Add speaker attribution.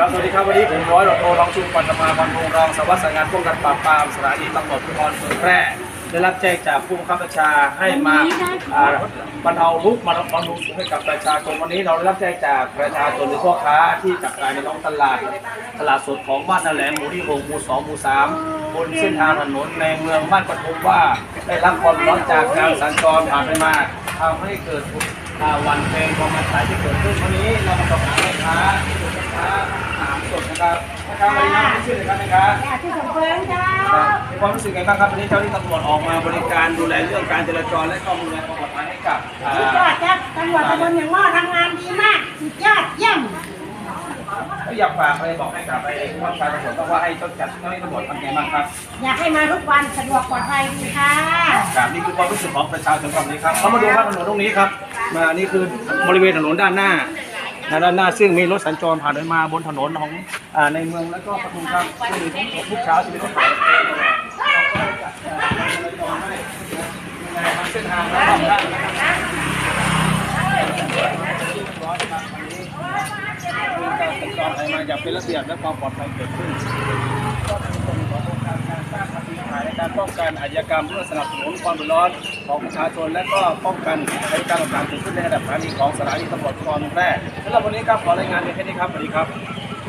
Speaker 1: ครับสวัสดีครับวันนี้ผมร้อยตำรวจโทรองชุมปัตมาวันพงษ์รองสารวัสดิ์สำนักงานป้องกันปราบปรามสถานีตำรวจภูธรเมืองแพร่ได้รับแจ้งจากผู้บังคับบัญชาให้มาบรรเทาทุกข์มาบำรุงสุขให้กับประชาชนวันนี้เราได้รับแจ้งจากประชาชนหรือพ่อค้าที่จับจ่ายในท้องตลาด ตลาดสดของบ้านนาแหลมหมู่ที่หกหมู่สองหมู่สามบนเส้นทางถนนในเมืองบ้านปทุมว่าได้รับความร้อนจากการสัญจรผ่านไปมาทำให้เกิดวันเพลงความมันสายที่เกิด นะครับนะครับวันนี้ไม่ชื่อเลยครับนะครับ
Speaker 2: จ้าที่สมเพื่อนจ้า
Speaker 1: มีความรู้สึกไงบ้างครับวันนี้เจ้าหน้าที่ตำรวจออกมาบริการดูแลเรื่องการจราจรและก็ดูแลความปลอดภัยให้กับอ่า
Speaker 2: สุดยอดจ้าตำรวจตำบลอย่างง้อทำงานดีมากสุดยอดเยี่ยม
Speaker 1: แล้วอยากฝากอะไรบอกให้กับไอ้ผู้บัญชาการตำรวจบ้างว่าให้ต้นจัดเจ้าหน้าที่ตำรวจทำไงบ้างครับ
Speaker 2: อยากให้มาทุกวันสะดวกปลอดภัยดีค่ะ
Speaker 1: ครับนี่คือความรู้สึกของประชาชนตรงนี้ครับเรามาดูว่าถนนตรงนี้ครับมานี่คือบริเวณถนนด้านหน้า นะด้านหน้าซึ่งมีรถสัญจรผ่านไปมาบนถนนของอ่าในเมืองแล้วก็ปทุมครับซึ่งมีทุกเช้าจะมีรถไฟเส้นทางและความด้านนะครับจรไปมาอย่าเป็นระเบียบและความปลอดภัยเกิดขึ้น การอาชญากรรมเพื่อสนับสนุนความเดือดร้อนของประชาชนและก็ป้องกันเหตุการณ์ต่างๆเกิดขึ้นในระดับสถานีของสถานีตำรวจภูธรเมืองแพร่สำหรับวันนี้ครับขอรายงานเพียงแค่นี้ครับสวัสดีครับ